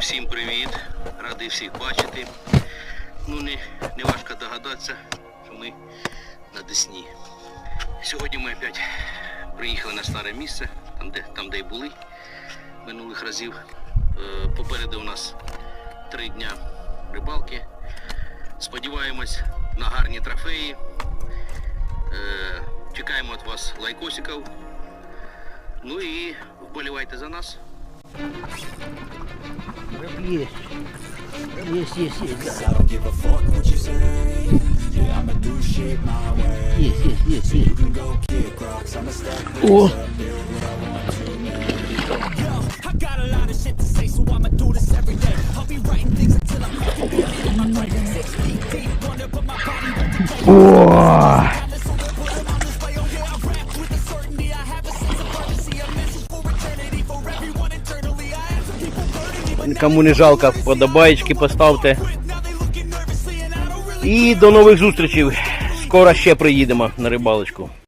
всім привіт! Радий всіх бачити. Ну, не, не важко догадатися, що ми на Десні. Сьогодні ми опять приїхали на старе місце, там де, там, де й були минулих разів. Е, Попереду у нас три дня рибалки. Сподіваємось на гарні трофеї. Е, Чекаємо від вас лайкосиків. Ну і вболівайте за нас. Yes. Yes, yes, yes. I don't give a fuck what you say. Yeah, I'ma do shit my way. Yes, yes, yes, yes. You can go kick rocks. I'ma stack things up. Do what I want to. Yo, I got a lot of shit to say, so I'ma do this every day. I'll be writing things until I'm fucking dead. I'm like six feet deep, wonder but my body won't decay. Кому не жалко, подобаєчки поставте. І до нових зустрічей. Скоро ще приїдемо на рибалочку.